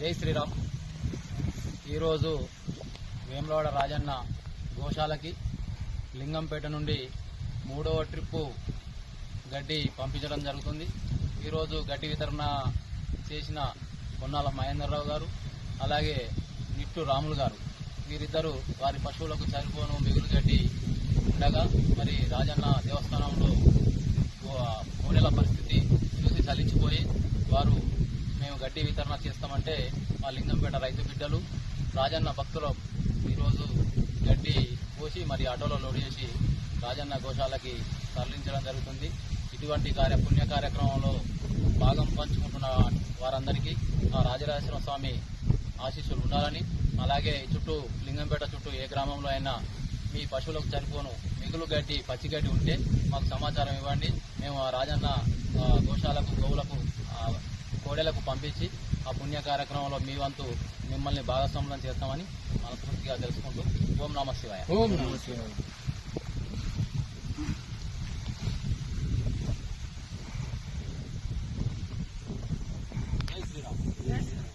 జై శ్రీరామ్. ఈరోజు వేములవాడ రాజన్న గోశాలకి లింగంపేట నుండి మూడవ ట్రిప్పు గడ్డి పంపించడం జరుగుతుంది. ఈరోజు గడ్డి వితరణ చేసిన కొన్నాల మహేందర్రావు గారు అలాగే నిట్టు రాములు గారు. వీరిద్దరూ వారి పశువులకు సరిపోను మిగులు గడ్డి ఉండగా మరి రాజన్న దేవస్థానంలో ఓ- కోడెల పరిస్థితి చూసి చలించిపోయి వారు మేము గడ్డి వితరణ చేస్తామంటే మా లింగంపేట రైతు బిడ్డలు రాజన్న భక్తులు ఈరోజు గడ్డి పోసి మరి ఆటోలో లోడ్ చేసి రాజన్న గోశాలకి తరలించడం జరుగుతుంది. ఇటువంటి కార్య పుణ్య కార్యక్రమంలో భాగం పంచుకుంటున్న వారందరికీ ఆ రాజరాజేశ్వర స్వామి ఆశీస్సులు ఉండాలని అలాగే చుట్టూ లింగంపేట చుట్టూ ఏ గ్రామంలో అయినా మీ పశువులకు సరిపోను మిగులు గడ్డి పచ్చి గడ్డి ఉంటే మాకు సమాచారం ఇవ్వండి. మేము ఆ రాజన్న ఆ, గోశాలకు గోవులకు కోడెలకు పంపించి ఆ పుణ్య కార్యక్రమంలో మీ వంతు మిమ్మల్ని భాగస్వామ్యం చేస్తామని మనస్ఫూర్తిగా తెలుసుకుంటూ ఓం నమ శివాయ. ఓం నమ శివాయ. శ్రీరామ్.